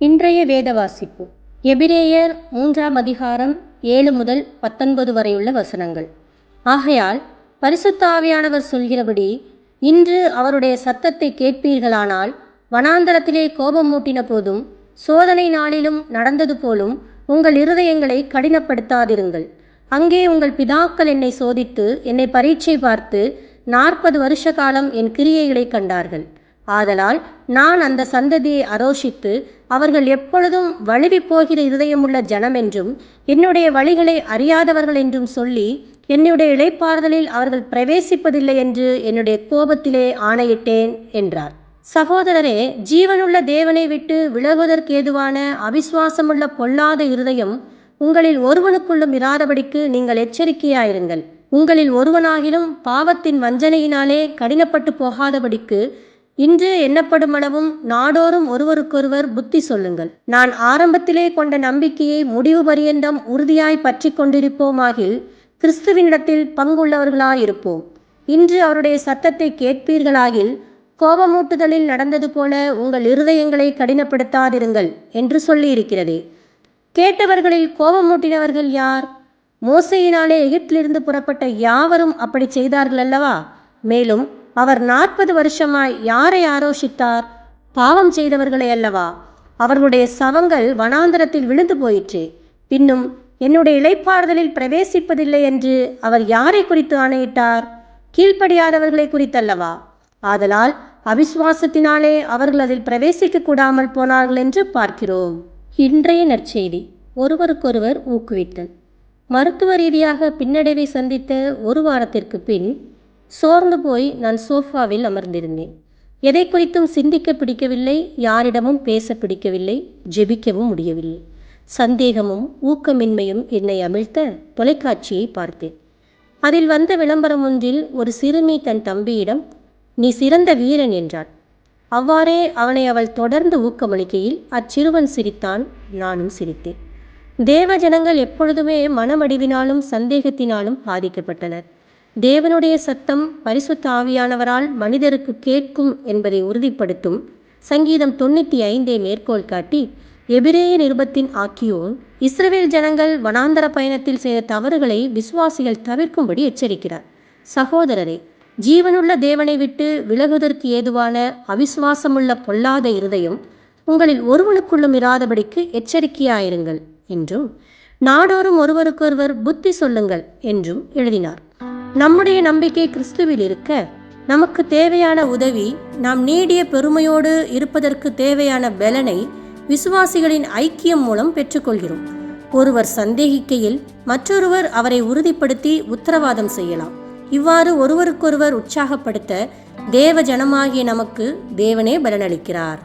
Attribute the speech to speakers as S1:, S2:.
S1: இன்றைய வேத வாசிப்பு. எபிரேயர் மூன்றாம் அதிகாரம் ஏழு முதல் பத்தொன்பது வரையுள்ள வசனங்கள். ஆகையால் பரிசுத்தாவியானவர் சொல்கிறபடி இன்று அவருடைய சத்தத்தை கேட்பீர்களானால் வனாந்தரத்திலே கோபம் மூட்டின போதும் சோதனை நாளிலும் நடந்தது போலும் உங்கள் இருதயங்களை கடினப்படுத்தாதிருங்கள். அங்கே உங்கள் பிதாக்கள் என்னை சோதித்து என்னை பரீட்சை பார்த்து நாற்பது வருஷ காலம் என் கிரியைகளை கண்டார்கள். ஆதலால் நான் அந்த சந்ததியை அரோஷித்து அவர்கள் எப்பொழுதும் வழுவி போகிற இருதயமுள்ள ஜனம் என்றும் என்னுடைய வழிகளை அறியாதவர்கள் என்றும் சொல்லி என்னுடைய இழைப்பாறுதலில் அவர்கள் பிரவேசிப்பதில்லை என்று என்னுடைய கோபத்திலே ஆணையிட்டேன் என்றார். சகோதரரே ஜீவனுள்ள தேவனை விட்டு விலகுவதற்கு ஏதுவான அவிசுவாசமுள்ள பொல்லாத இருதயம் உங்களில் ஒருவனுக்குள்ளும் இராதபடிக்கு நீங்கள் எச்சரிக்கையாயிருங்கள். உங்களில் ஒருவனாகிலும் பாவத்தின் வஞ்சனையினாலே கடினப்பட்டு போகாதபடிக்கு இன்று எண்ணப்படுமளவும் நாடோறும் ஒருவருக்கொருவர் புத்தி சொல்லுங்கள். நான் ஆரம்பத்திலே கொண்ட நம்பிக்கையை முடிவு பரியந்தம் உறுதியாய் பற்றி கொண்டிருப்போமாகில் கிறிஸ்துவினிடத்தில் பங்குள்ளவர்களாயிருப்போம். இன்று அவருடைய சத்தத்தை கேட்பீர்களாகில் கோபமூட்டுதலில் நடந்தது போல உங்கள் இருதயங்களை கடினப்படுத்தாதிருங்கள் என்று சொல்லியிருக்கிறதே. கேட்டவர்களில் கோபமூட்டினவர்கள் யார்? மோசையினாலே எகிப்திலிருந்து புறப்பட்ட யாவரும் அப்படி செய்தார்கள் அல்லவா மேலும் அவர் நாற்பது வருஷமாய் யாரை ஆரோஷித்தார் பாவம் செய்தவர்களை அல்லவா? அவர்களுடைய சவங்கள் வனாந்தரத்தில் விழுந்து போயிற்றே. பின்னும் என்னுடைய இலைப்பாறுதலில் பிரவேசிப்பதில்லை என்று அவர் யாரை குறித்து ஆணையிட்டார்? கீழ்ப்படியாதவர்களை குறித்தல்லவா? ஆதலால் அவிசுவாசத்தினாலே அவர்கள் அதில் பிரவேசிக்க கூடாமல் போனார்கள் என்று பார்க்கிறோம். இன்றைய நற்செய்தி. ஒருவருக்கொருவர் ஊக்குவித்தல். மருத்துவ ரீதியாக பின்னடைவை சந்தித்த ஒரு வாரத்திற்கு பின் சோர்ந்து போய் நான் சோஃபாவில் அமர்ந்திருந்தேன். எதை குறித்தும் சிந்திக்க பிடிக்கவில்லை யாரிடமும் பேச பிடிக்கவில்லை ஜெபிக்கவும் முடியவில்லை. சந்தேகமும் ஊக்கமின்மையும் என்னை அமிழ்த்த தொலைக்காட்சியை பார்த்தேன். அதில் வந்த விளம்பரம் ஒன்றில் ஒரு சிறுமி தன் தம்பியிடம் நீ சிறந்த வீரன் என்றாள். அவ்வாறே அவனை அவள் தொடர்ந்து ஊக்கமளிக்கையில் அச்சிறுவன் சிரித்தான் நானும் சிரித்தேன். தேவ ஜனங்கள் எப்பொழுதுமே மனமடிவினாலும் சந்தேகத்தினாலும் பாதிக்கப்பட்டனர். தேவனுடைய சத்தம் பரிசுத்த ஆவியானவரால் மனிதருக்கு கேட்கும் என்பதை உறுதிப்படுத்தும். சங்கீதம் தொண்ணூற்றி ஐந்தை மேற்கோள் காட்டி எபிரேய நிருபத்தின் ஆக்கியோர் இஸ்ரவேல் ஜனங்கள் வனாந்தர பயணத்தில் செய்த தவறுகளை விசுவாசிகள் தவிர்க்கும்படி எச்சரிக்கிறார். சகோதரரே ஜீவனுள்ள தேவனை விட்டு விலகுவதற்கு ஏதுவான அவிசுவாசமுள்ள பொல்லாத இருதயம் உங்களில் ஒருவனுக்குள்ளும் இராதபடிக்கு எச்சரிக்கையாயிருங்கள் என்றும் நாடோறும் ஒருவருக்கொருவர் புத்தி சொல்லுங்கள் என்றும் எழுதினார். நம்முடைய நம்பிக்கை கிறிஸ்துவில் இருக்க நமக்கு தேவையான உதவி நாம் நீடிய பெருமையோடு இருப்பதற்கு தேவையான பலனை விசுவாசிகளின் ஐக்கியம் மூலம் பெற்றுக்கொள்கிறோம். ஒருவர் சந்தேகிக்கையில் மற்றொருவர் அவரை உறுதிப்படுத்தி உத்தரவாதம் செய்யலாம். இவ்வாறு ஒருவருக்கொருவர் உற்சாகப்படுத்த தேவ ஜனமாகிய நமக்கு தேவனே பலனளிக்கிறார்.